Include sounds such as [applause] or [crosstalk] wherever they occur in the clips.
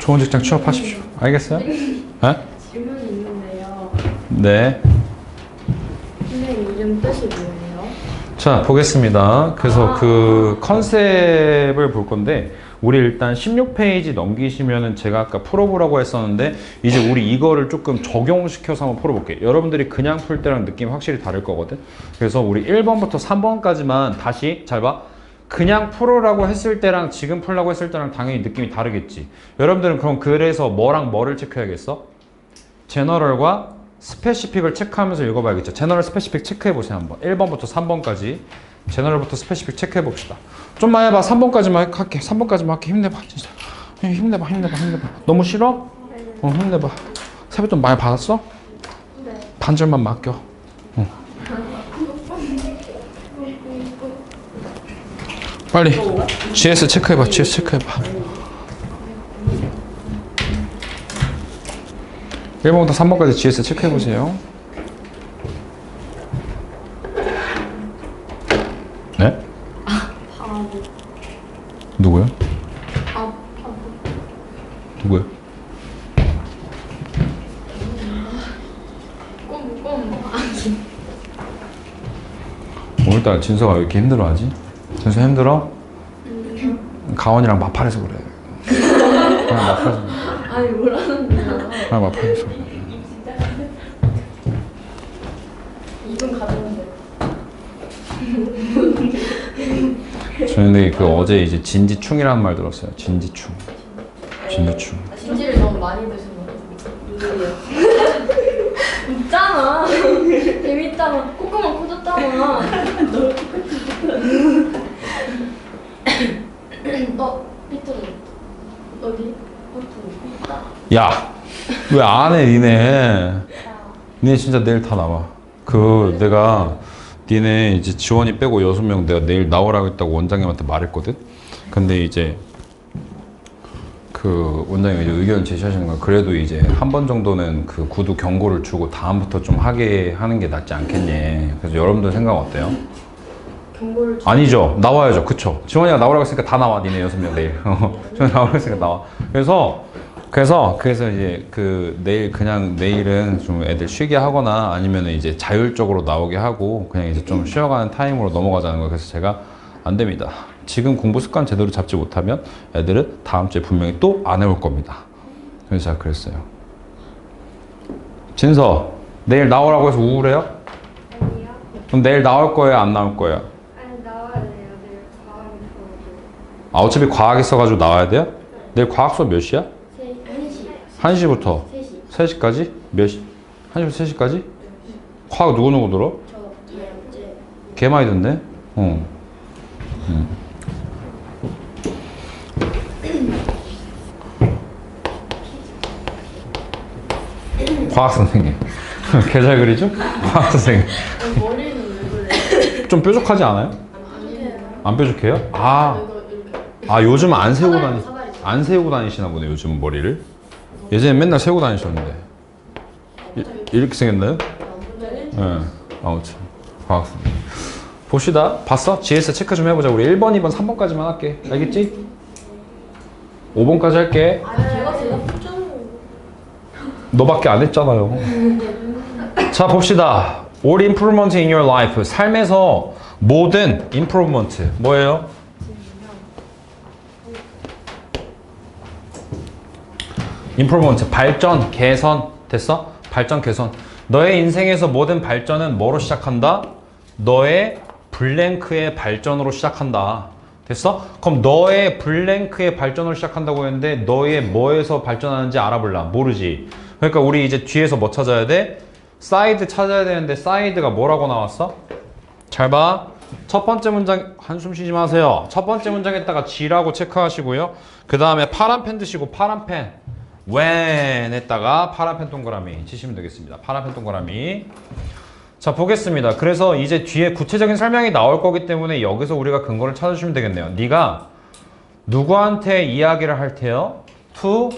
좋은 직장 취업하십시오. 알겠어요? 네? 질문이 있는데요. 네. 선생님 이름 뜻이 뭐예요? 자, 보겠습니다. 그래서 아. 그 컨셉을 볼 건데, 우리 일단 16페이지 넘기시면은 제가 아까 풀어보라고 했었는데, 이제 우리 이거를 조금 적용시켜서 한번 풀어볼게요. 여러분들이 그냥 풀 때랑 느낌이 확실히 다를 거거든. 그래서 우리 1번부터 3번까지만 다시 잘 봐. 그냥 풀어라고 했을 때랑 지금 풀라고 했을 때랑 당연히 느낌이 다르겠지. 여러분들은 그럼 그래서 뭐랑 뭐를 체크해야겠어? 제너럴과 스페시픽을 체크하면서 읽어봐야겠죠. 제너럴 스페시픽 체크해보세요 한번. 1번부터 3번까지 제너럴부터 스페시픽 체크해봅시다. 좀만 해봐. 3번까지만 할게. 3번까지만 할게. 힘내봐 진짜. 힘내봐 힘내봐 힘내봐. 너무 싫어? 어 힘내봐. 세뱃돈 많이 받았어? 네. 반절만 맡겨. 어. 빨리 GS 체크해봐. GS 체크해봐. 1번부터 3번까지 GS 체크해보세요. 네? 꿈. 아니. 오늘따라 진서가 왜 이렇게 힘들어하지? 진서 힘들어? 가원이랑 마팔해서 그래. 그냥 마팔해서 그래. 아니, 뭐라는데요? 그냥 마팔해서 그래. 이분 가졌는데. 저는 근데 그 어제 이제 진지충이라는 말 들었어요. 진지충. 진지충. 진지를 너무 많이 드신 거 누구예요? 있잖아. 재밌잖아. 콧구멍 커졌잖아. 어. 야, 왜 안 해, 니네? 니네 진짜 내일 다 나와. 그 내가 니네 이제 지원이 빼고 여섯 명 내가 내일 나오라고 했다고 원장님한테 말했거든. 근데 이제 그 원장님이 이제 의견 제시하시는 거야. 그래도 이제 한 번 정도는 그 구두 경고를 주고 다음부터 좀 하게 하는 게 낫지 않겠니? 그래서 여러분들 생각 어때요? 경고를 주... 아니죠. 나와야죠. 그쵸. 지원이가 나오라고 했으니까 다 나와. 니네 여섯 명 내일. [laughs] 지원이 나오라고 했으니까 나와. 그래서, 그래서, 그래서 이제 그 내일 그냥 내일은 좀 애들 쉬게 하거나 아니면 이제 자율적으로 나오게 하고 그냥 이제 좀 쉬어가는 타임으로 넘어가자는 거예요. 그래서 제가 안 됩니다. 지금 공부 습관 제대로 잡지 못하면 애들은 다음 주에 분명히 또 안 해올 겁니다. 그래서 제가 그랬어요. 진서, 내일 나오라고 해서 우울해요? 아니요. 그럼 내일 나올 거예요? 안 나올 거예요? 아, 어차피 과학 있어가지고 나와야 돼요? 내일 과학 수업 몇 시야? 세 1시. 1시부터 3시. 3시까지? 몇 시? 1시부터 3시까지? 과학 누구누구 들어? 개 많이 듣네? 어. 음. 과학 선생님. [laughs] 개 잘 그리죠? 과학 선생님. 머리는 왜 그래? 좀 뾰족하지 않아요? 안 뾰족해요? 아. 아 요즘 안 세우고 다니. 안 세우고 다니시나 보네 요즘 머리를. 예전에 맨날 세우고 다니셨는데. 이, 이렇게 생겼나요? 네. 예. 아무튼 과학선. 봅시다. 봤어? GS 체크 좀 해보자. 우리 1번, 2번, 3번까지만 할게. 알겠지? 5번까지 할게. 너밖에 안 했잖아요. 자, 봅시다. All improvement in your life. 삶에서 모든 improvement. 뭐예요? Improvement. 발전, 개선. 됐어? 발전, 개선. 너의 인생에서 모든 발전은 뭐로 시작한다? 너의 블랭크의 발전으로 시작한다. 됐어? 그럼 너의 블랭크의 발전으로 시작한다고 했는데 너의 뭐에서 발전하는지 알아볼라. 모르지. 그러니까 우리 이제 뒤에서 뭐 찾아야 돼? 사이드 찾아야 되는데 사이드가 뭐라고 나왔어? 잘 봐. 첫 번째 문장 한숨 쉬지 마세요. 첫 번째 문장에다가 G라고 체크하시고요. 그 다음에 파란 펜 드시고 파란 펜 when에다가 파란 펜 동그라미 치시면 되겠습니다. 파란 펜 동그라미. 자 보겠습니다. 그래서 이제 뒤에 구체적인 설명이 나올 거기 때문에 여기서 우리가 근거를 찾아주시면 되겠네요. 네가 누구한테 이야기를 할 테요? To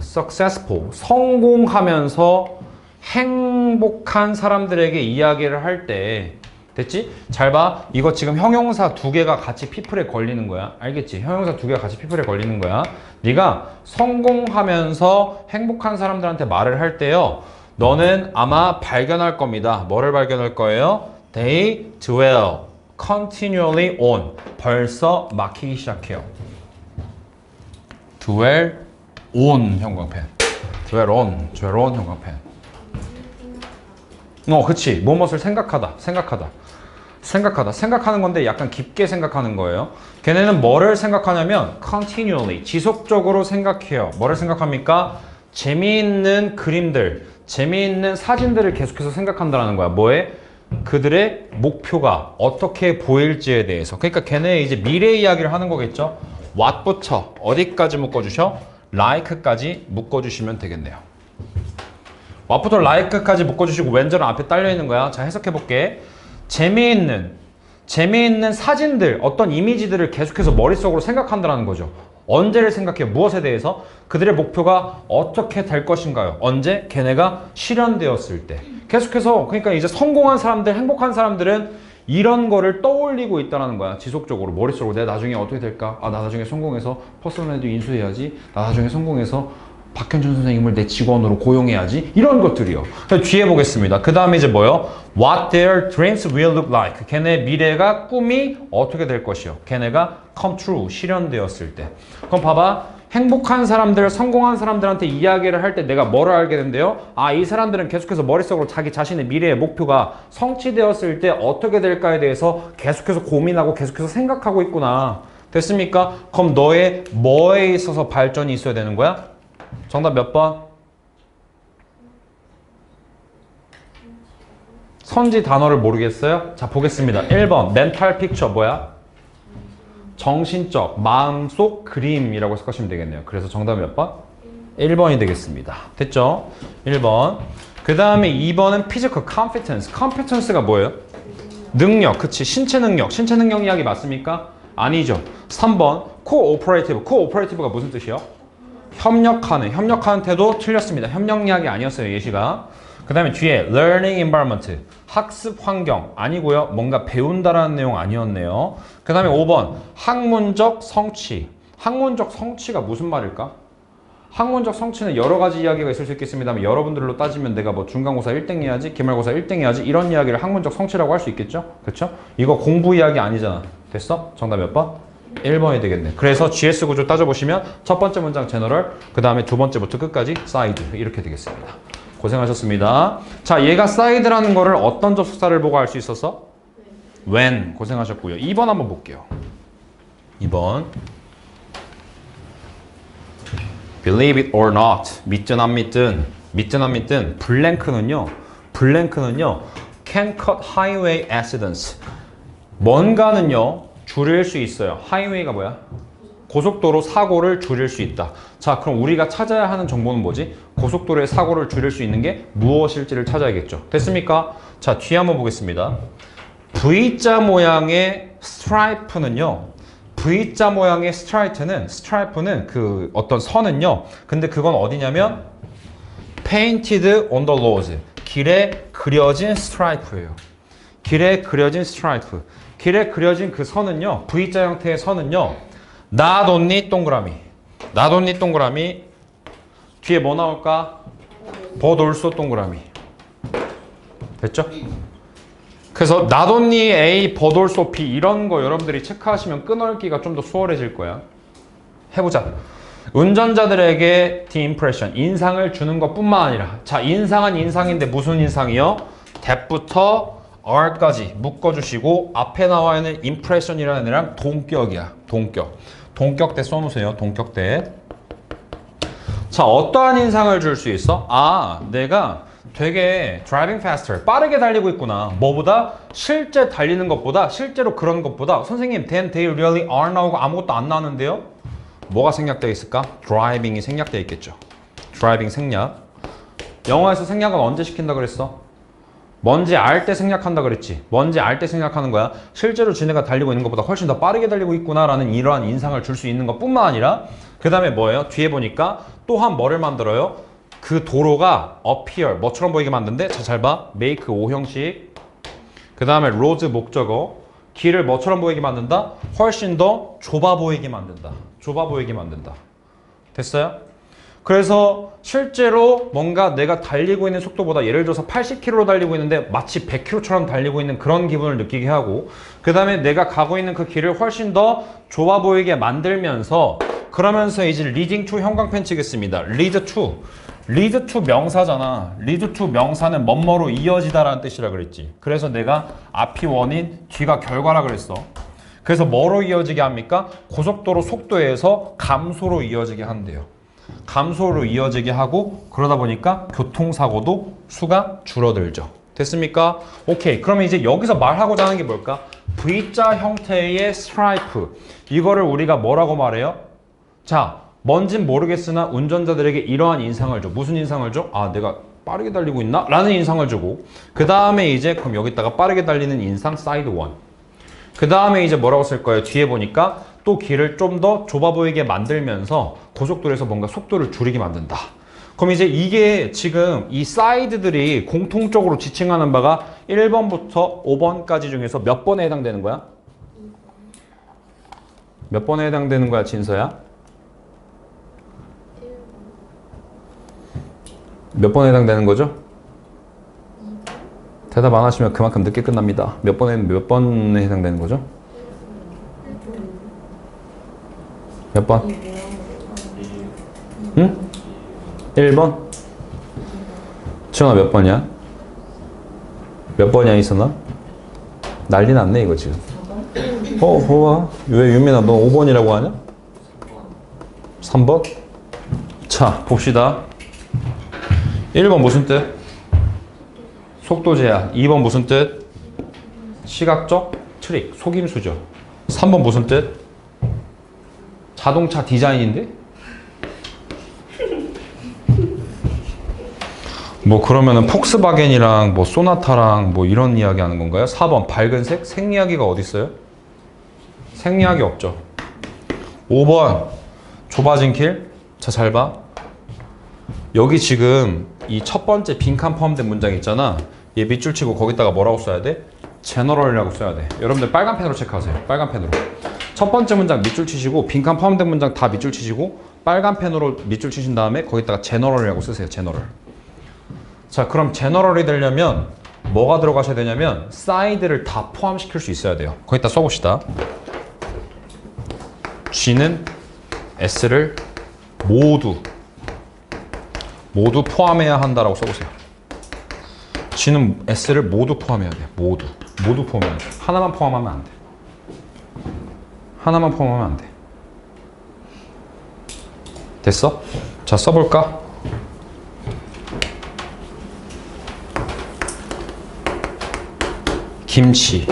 successful 성공하면서 행복한 사람들에게 이야기를 할 때 됐지? 잘 봐. 이거 지금 형용사 두 개가 같이 피플에 걸리는 거야. 알겠지? 형용사 두 개가 같이 피플에 걸리는 거야. 네가 성공하면서 행복한 사람들한테 말을 할 때요. 너는 아마 발견할 겁니다. 뭐를 발견할 거예요? They dwell continually on. 벌써 막히기 시작해요. dwell on 형광펜. dwell on, dwell on 형광펜. 어, 그치. 무엇을 생각하다, 생각하다. 생각하다. 생각하는 건데 약간 깊게 생각하는 거예요. 걔네는 뭐를 생각하냐면 continually, 지속적으로 생각해요. 뭐를 생각합니까? 재미있는 그림들, 재미있는 사진들을 계속해서 생각한다는 거야. 뭐에? 그들의 목표가 어떻게 보일지에 대해서. 그러니까 걔네 이제 미래 이야기를 하는 거겠죠. what부터 어디까지 묶어주셔? like까지 묶어주시면 되겠네요. 와프터 라이크까지 묶어주시고 왼절은 앞에 딸려 있는 거야. 자 해석해 볼게. 재미있는 재미있는 사진들, 어떤 이미지들을 계속해서 머릿속으로 생각한다는 거죠. 언제를 생각해요? 무엇에 대해서? 그들의 목표가 어떻게 될 것인가요? 언제? 걔네가 실현되었을 때. 계속해서 그러니까 이제 성공한 사람들, 행복한 사람들은 이런 거를 떠올리고 있다는 거야. 지속적으로 머릿속으로 내가 나중에 어떻게 될까? 아, 나 나중에 성공해서 퍼스널에도 인수해야지. 나 나중에 성공해서 박현준 선생님을 내 직원으로 고용해야지. 이런 것들이요. 뒤에 보겠습니다. 그 다음에 이제 뭐요? What their dreams will look like. 걔네 미래가 꿈이 어떻게 될 것이요. 걔네가 come true, 실현되었을 때. 그럼 봐봐. 행복한 사람들, 성공한 사람들한테 이야기를 할 때 내가 뭐를 알게 된대요? 아, 이 사람들은 계속해서 머릿속으로 자기 자신의 미래의 목표가 성취되었을 때 어떻게 될까에 대해서 계속해서 고민하고 계속해서 생각하고 있구나. 됐습니까? 그럼 너의 뭐에 있어서 발전이 있어야 되는 거야? 정답 몇 번? 선지 단어를 모르겠어요? 자, 보겠습니다. 1번, 멘탈 픽처 뭐야? 정신적, 마음속 그림이라고 해석하시면 되겠네요. 그래서 정답 몇 번? 1번이 되겠습니다. 됐죠? 1번. 그 다음에 2번은 physical competence. competence가 뭐예요? 능력, 그치. 신체 능력. 신체 능력 이야기 맞습니까? 아니죠. 3번, cooperative. cooperative가 무슨 뜻이요? 협력하는. 협력하는 태도 틀렸습니다. 협력 이야기 아니었어요, 예시가. 그 다음에 뒤에 learning environment. 학습 환경. 아니고요. 뭔가 배운다라는 내용 아니었네요. 그 다음에 5번, 학문적 성취. 학문적 성취가 무슨 말일까? 학문적 성취는 여러 가지 이야기가 있을 수 있겠습니다만 여러분들로 따지면 내가 뭐 중간고사 1등 해야지, 기말고사 1등 해야지 이런 이야기를 학문적 성취라고 할 수 있겠죠? 그렇죠? 이거 공부 이야기 아니잖아. 됐어? 정답 몇 번? 1번이 되겠네. 그래서 GS 구조 따져보시면 첫 번째 문장 제너럴, 그 다음에 두 번째부터 끝까지 사이드 이렇게 되겠습니다. 고생하셨습니다. 자, 얘가 사이드라는 거를 어떤 접속사를 보고 알 수 있었어? when 고생하셨고요. 2번 한번 볼게요. 2번 Believe it or not. 믿든 안 믿든, 믿든 안 믿든, 블랭크는요, 블랭크는요, can cut highway accidents. 뭔가는요, 줄일 수 있어요. 하이웨이가 뭐야? 고속도로 사고를 줄일 수 있다. 자, 그럼 우리가 찾아야 하는 정보는 뭐지? 고속도로의 사고를 줄일 수 있는 게 무엇일지를 찾아야겠죠. 됐습니까? 자, 뒤에 한번 보겠습니다. V자 모양의 스트라이프는요. V자 모양의 스트라이프는 스트라이프는 그 어떤 선은요. 근데 그건 어디냐면 painted on the roads. 길에 그려진 스트라이프예요. 길에 그려진 스트라이프. 길에 그려진 그 선은요. V자 형태의 선은요. only 동그라미. only 동그라미. 뒤에 뭐 나올까? also 동그라미. 됐죠? 그래서 only A, also B 이런 거 여러분들이 체크하시면 끊어읽기가 좀 더 수월해질 거야. 해보자. 운전자들에게 the impression, 인상을 주는 것뿐만 아니라 자, 인상은 인상인데 무슨 인상이요? that부터 R까지 묶어주시고 앞에 나와 있는 impression이라는 애랑 동격이야. 동격. 동격대 써놓으세요. 동격대. 자, 어떠한 인상을 줄 수 있어? 아, 내가 되게 driving faster, 빠르게 달리고 있구나. 뭐보다? 실제 달리는 것보다, 실제로 그런 것보다, 선생님, then they really are 나오고 아무것도 안 나왔는데요? 뭐가 생략되어 있을까? driving이 생략되어 있겠죠. driving 생략. 영어에서 생략은 언제 시킨다 그랬어? 뭔지 알 때 생략한다 그랬지. 뭔지 알 때 생략하는 거야. 실제로 지네가 달리고 있는 것보다 훨씬 더 빠르게 달리고 있구나 라는 이러한 인상을 줄 수 있는 것 뿐만 아니라 그 다음에 뭐예요? 뒤에 보니까 또한 뭐를 만들어요? 그 도로가 appear 뭐처럼 보이게 만드는데 자잘 봐. make O 형식 그 다음에 roads 목적어. 길을 뭐처럼 보이게 만든다? 훨씬 더 좁아 보이게 만든다. 좁아 보이게 만든다. 됐어요? 그래서 실제로 뭔가 내가 달리고 있는 속도보다 예를 들어서 80km로 달리고 있는데 마치 100km처럼 달리고 있는 그런 기분을 느끼게 하고 그 다음에 내가 가고 있는 그 길을 훨씬 더 좁아 보이게 만들면서 그러면서 이제 leading to 형광펜 치겠습니다. lead to lead to 명사잖아. lead to 명사는 뭐뭐로 이어지다라는 뜻이라 그랬지. 그래서 내가 앞이 원인, 뒤가 결과라 그랬어. 그래서 뭐로 이어지게 합니까? 고속도로 속도에서 감소로 이어지게 한대요. 감소로 이어지게 하고 그러다 보니까 교통사고도 수가 줄어들죠. 됐습니까? 오케이. 그러면 이제 여기서 말하고자 하는 게 뭘까? V자 형태의 스트라이프. 이거를 우리가 뭐라고 말해요? 자, 뭔진 모르겠으나 운전자들에게 이러한 인상을 줘. 무슨 인상을 줘? 아, 내가 빠르게 달리고 있나? 라는 인상을 주고 그 다음에 이제 그럼 여기다가 빠르게 달리는 인상 사이드 원. 그 다음에 이제 뭐라고 쓸 거예요? 뒤에 보니까 또 길을 좀 더 좁아 보이게 만들면서 고속도로에서 뭔가 속도를 줄이게 만든다. 그럼 이제 이게 지금 이 사이드들이 공통적으로 지칭하는 바가 1번부터 5번까지 중에서 몇 번에 해당되는 거야? 몇 번에 해당되는 거야, 진서야? 몇 번에 해당되는 거죠? 대답 안 하시면 그만큼 늦게 끝납니다. 몇 번에 몇 번에 해당되는 거죠? 몇 번? 응? 1번? 지원아 몇 번이야? 몇 번이야 이선아? 난리 났네 이거 지금 어 봐봐 왜 유민아 너 5번이라고 하냐? 3번? 자 봅시다 1번 무슨 뜻? 속도 제한 2번 무슨 뜻? 시각적 트릭 속임수죠 3번 무슨 뜻? 자동차 디자인인데? 뭐 그러면은 폭스바겐이랑 뭐 소나타랑 뭐 이런 이야기 하는 건가요? 4번 밝은 색? 색 이야기가 어디 있어요? 색 이야기 없죠. 5번 좁아진 길? 자 잘 봐. 여기 지금 이 첫 번째 빈칸 포함된 문장 있잖아. 얘 밑줄 치고 거기다가 뭐라고 써야 돼? 제너럴이라고 써야 돼. 여러분들 빨간 펜으로 체크하세요. 빨간 펜으로. 첫 번째 문장 밑줄 치시고 빈칸 포함된 문장 다 밑줄 치시고 빨간 펜으로 밑줄 치신 다음에 거기다가 제너럴이라고 쓰세요. 제너럴. 자, 그럼 제너럴이 되려면 뭐가 들어가셔야 되냐면 사이드를 다 포함시킬 수 있어야 돼요. 거기다 써봅시다. G는 S를 모두 모두 포함해야 한다라고 써보세요. G는 S를 모두 포함해야 돼. 모두 모두 포함해야 돼. 하나만 포함하면 안 돼. 하나만 포함하면 안 돼. 됐어? 자 써볼까? 김치.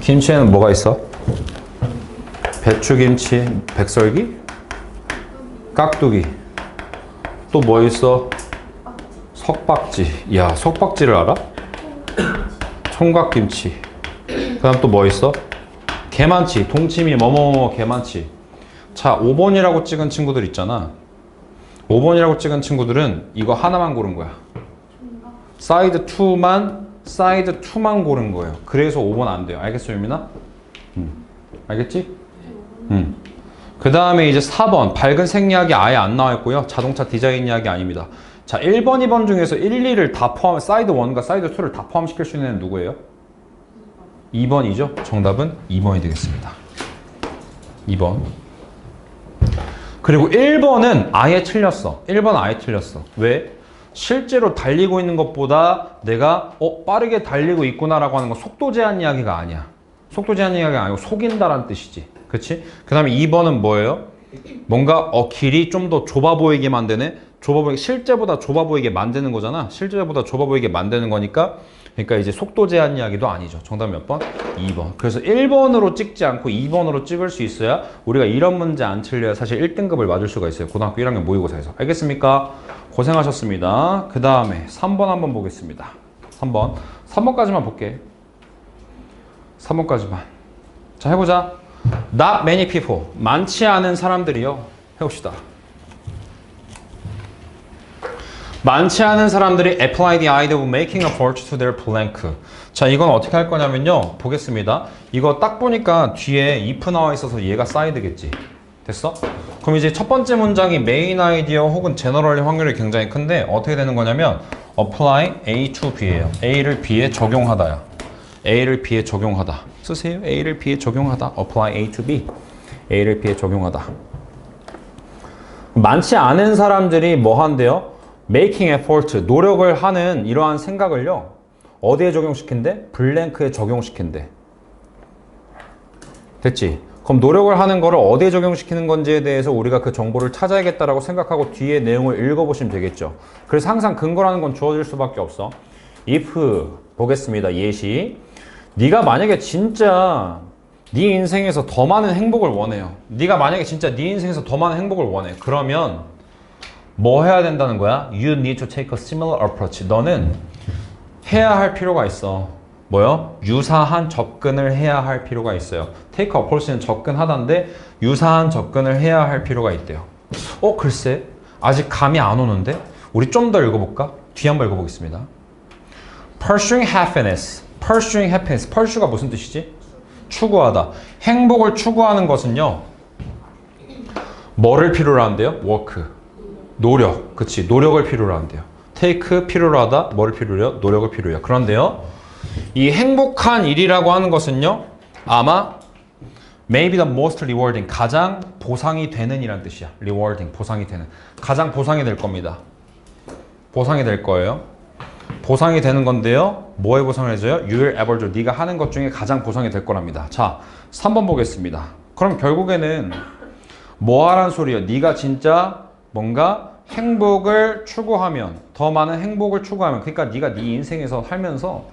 김치에는 뭐가 있어? 배추김치, 백설기, 깍두기. 또 뭐 있어? 석박지. 야, 석박지를 알아? 총각김치. 그 다음 또 뭐 있어? 개만치, 동치미, 뭐뭐뭐 개만치. 자, 5번이라고 찍은 친구들 있잖아. 5번이라고 찍은 친구들은 이거 하나만 고른 거야. 사이드 2만 사이드 2만 고른 거예요. 그래서 5번 안 돼요. 알겠어, 유민아? 음. 알겠지? 음. 그 다음에 이제 4번 밝은 색 이야기 아예 안 나와 있고요. 자동차 디자인 이야기 아닙니다. 자, 1번, 2번 중에서 1, 2를 다 포함, 사이드 1과 사이드 2를 다 포함시킬 수 있는 애는 누구예요? 2번이죠. 정답은 2번이 되겠습니다. 2번. 그리고 1번은 아예 틀렸어. 1번 아예 틀렸어. 왜? 실제로 달리고 있는 것보다 내가 어 빠르게 달리고 있구나라고 하는 건 속도 제한 이야기가 아니야. 속도 제한 이야기가 아니고 속인다라는 뜻이지. 그렇지? 그 다음에 2번은 뭐예요? 뭔가 어 길이 좀 더 좁아 보이게 만드네. 좁아 보이게 실제보다 좁아 보이게 만드는 거잖아. 실제보다 좁아 보이게 만드는 거니까 그러니까 이제 속도 제한 이야기도 아니죠. 정답 몇 번? 2번. 그래서 1번으로 찍지 않고 2번으로 찍을 수 있어야 우리가 이런 문제 안 틀려야 사실 1등급을 맞을 수가 있어요. 고등학교 1학년 모의고사에서. 알겠습니까? 고생하셨습니다. 그 다음에 3번 한번 보겠습니다. 3번. 3번까지만 볼게. 3번까지만. 자, 해보자. Not many people. 많지 않은 사람들이요. 해봅시다. 많지 않은 사람들이 apply the idea of making a fort to their blank. 자, 이건 어떻게 할 거냐면요. 보겠습니다. 이거 딱 보니까 뒤에 if 나와 있어서 얘가 사이드겠지. 됐어? 그럼 이제 첫 번째 문장이 메인 아이디어 혹은 제너럴의 확률이 굉장히 큰데 어떻게 되는 거냐면 apply A to B예요. A를 B에 적용하다야. A를 B에 적용하다. 쓰세요. A를 B에 적용하다. apply A to B. A를 B에 적용하다. 많지 않은 사람들이 뭐 한대요? Making effort, 노력을 하는 이러한 생각을요. 어디에 적용시킨대? 블랭크에 적용시킨대. 됐지? 그럼 노력을 하는 거를 어디에 적용시키는 건지에 대해서 우리가 그 정보를 찾아야겠다라고 생각하고 뒤에 내용을 읽어보시면 되겠죠. 그래서 항상 근거라는 건 주어질 수밖에 없어. if 보겠습니다. 예시. 네가 만약에 진짜 네 인생에서 더 많은 행복을 원해요. 네가 만약에 진짜 네 인생에서 더 많은 행복을 원해. 그러면 뭐 해야 된다는 거야? You need to take a similar approach. 너는 해야 할 필요가 있어. 뭐요? 유사한 접근을 해야 할 필요가 있어요. take approach는 접근하다인데 유사한 접근을 해야 할 필요가 있대요. 어, 글쎄. 아직 감이 안 오는데? 우리 좀 더 읽어볼까? 뒤 한번 읽어보겠습니다. Pursuing happiness. Pursuing happiness. Pursue가 무슨 뜻이지? 추구하다. 행복을 추구하는 것은요. 뭐를 필요로 한대요? work. 노력. 그치. 노력을 필요로 한대요. take 필요로 하다. 뭐를 필요로 해요? 노력을 필요해요. 그런데요. 이 행복한 일이라고 하는 것은요. 아마 maybe the most rewarding. 가장 보상이 되는 이란 뜻이야. rewarding. 보상이 되는. 가장 보상이 될 겁니다. 보상이 될 거예요. 보상이 되는 건데요. 뭐에 보상을 해줘요? You will ever do. 네가 하는 것 중에 가장 보상이 될 거랍니다. 자, 3번 보겠습니다. 그럼 결국에는 뭐 하란 소리예요? 네가 진짜 뭔가 행복을 추구하면 더 많은 행복을 추구하면 그러니까 네가 네 인생에서 살면서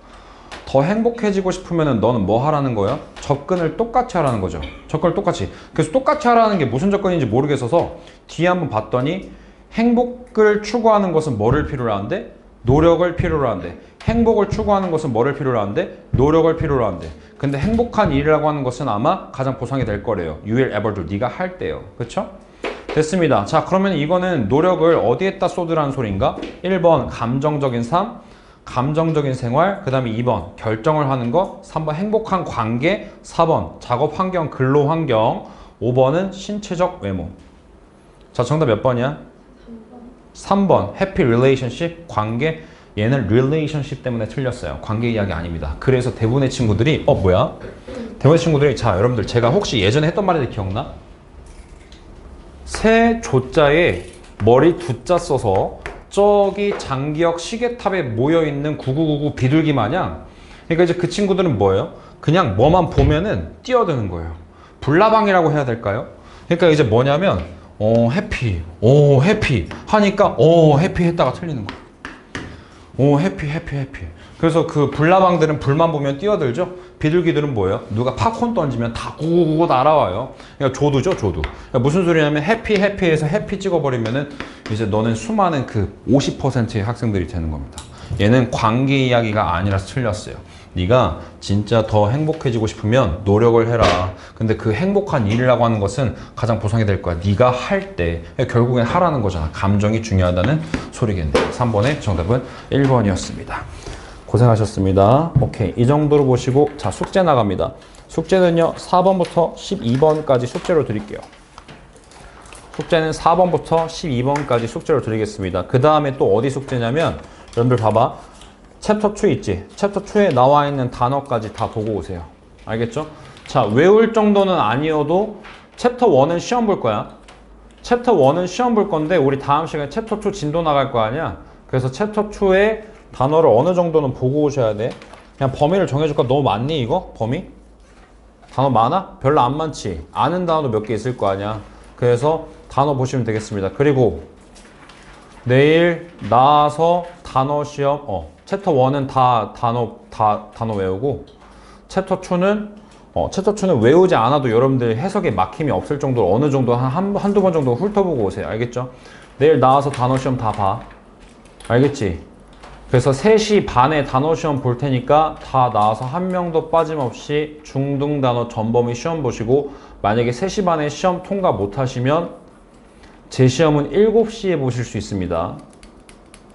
더 행복해지고 싶으면은 너는 뭐 하라는 거야? 접근을 똑같이 하라는 거죠. 접근을 똑같이. 그래서 똑같이 하라는 게 무슨 접근인지 모르겠어서 뒤에 한번 봤더니 행복을 추구하는 것은 뭐를 필요로 하는데? 노력을 필요로 한대. 행복을 추구하는 것은 뭐를 필요로 한대? 노력을 필요로 한대. 근데 행복한 일이라고 하는 것은 아마 가장 보상이 될 거래요. You will ever do. 네가 할 때요. 그쵸? 됐습니다. 자, 그러면 이거는 노력을 어디에다 쏟으라는 소리인가? 1번 감정적인 삶, 감정적인 생활, 그 다음에 2번 결정을 하는 것, 3번 행복한 관계, 4번 작업 환경, 근로 환경, 5번은 신체적 외모. 자, 정답 몇 번이야? 3번 해피 릴레이션십 관계 얘는 릴레이션십 때문에 틀렸어요. 관계 이야기 아닙니다. 그래서 대부분의 친구들이 어 뭐야? 대부분의 친구들이 자 여러분들 제가 혹시 예전에 했던 말인데 기억나? 새 조자에 머리 두 자 써서 저기 장기역 시계탑에 모여 있는 9999 비둘기 마냥 그러니까 이제 그 친구들은 뭐예요? 그냥 뭐만 보면은 뛰어드는 거예요. 불나방이라고 해야 될까요? 그러니까 이제 뭐냐면 어 해피, 오 해피 하니까 오 해피 했다가 틀리는 거예요. 오 해피 해피 해피. 그래서 그 불나방들은 불만 보면 뛰어들죠. 비둘기들은 뭐예요? 누가 팝콘 던지면 다 구구구구 날아와요. 그러니까 조두죠 조두. 그러니까 무슨 소리냐면 해피 해피해서 해피 찍어버리면은 이제 너는 수많은 그 50%의 학생들이 되는 겁니다. 얘는 관계 이야기가 아니라서 틀렸어요. 네가 진짜 더 행복해지고 싶으면 노력을 해라. 근데 그 행복한 일이라고 하는 것은 가장 보상이 될 거야. 네가 할 때 결국엔 하라는 거잖아. 감정이 중요하다는 소리겠네. 3번의 정답은 1번이었습니다. 고생하셨습니다. 오케이. 이 정도로 보시고 자, 숙제 나갑니다. 숙제는요. 4번부터 12번까지 숙제로 드릴게요. 숙제는 4번부터 12번까지 숙제로 드리겠습니다. 그 다음에 또 어디 숙제냐면 여러분들 봐봐. 챕터 2 있지? 챕터 2에 나와 있는 단어까지 다 보고 오세요. 알겠죠? 자, 외울 정도는 아니어도 챕터 1은 시험 볼 거야. 챕터 1은 시험 볼 건데 우리 다음 시간에 챕터 2 진도 나갈 거 아니야? 그래서 챕터 2의 단어를 어느 정도는 보고 오셔야 돼. 그냥 범위를 정해줄까? 너무 많니 이거? 범위? 단어 많아? 별로 안 많지? 아는 단어도 몇 개 있을 거 아니야? 그래서 단어 보시면 되겠습니다. 그리고 내일 나와서 단어 시험, 어, 챕터 1은 다 단어, 다 단어 외우고, 챕터 2는, 어, 챕터 2는 외우지 않아도 여러분들 해석에 막힘이 없을 정도로 어느 정도 한, 한, 한두 번 정도 훑어보고 오세요. 알겠죠? 내일 나와서 단어 시험 다 봐. 알겠지? 그래서 3시 반에 단어 시험 볼 테니까 다 나와서 한 명도 빠짐없이 중등 단어 전범위 시험 보시고 만약에 3시 반에 시험 통과 못 하시면 제 시험은 7시에 보실 수 있습니다.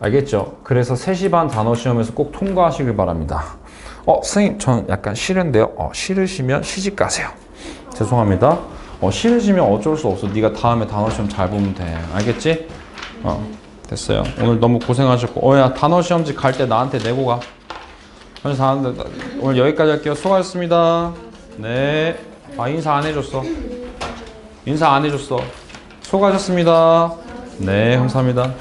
알겠죠? 그래서 3시 반 단어 시험에서 꼭 통과하시길 바랍니다. 어, 선생님, 전 약간 싫은데요. 어, 싫으시면 시집 가세요. 죄송합니다. 어, 싫으시면 어쩔 수 없어. 네가 다음에 단어 시험 잘 보면 돼. 알겠지? 어, 됐어요. 오늘 너무 고생하셨고, 어, 야, 단어 시험지 갈 때 나한테 내고 가. 오늘 여기까지 할게요. 수고하셨습니다. 네. 아, 인사 안 해줬어. 인사 안 해줬어. 수고하셨습니다. 네, 감사합니다.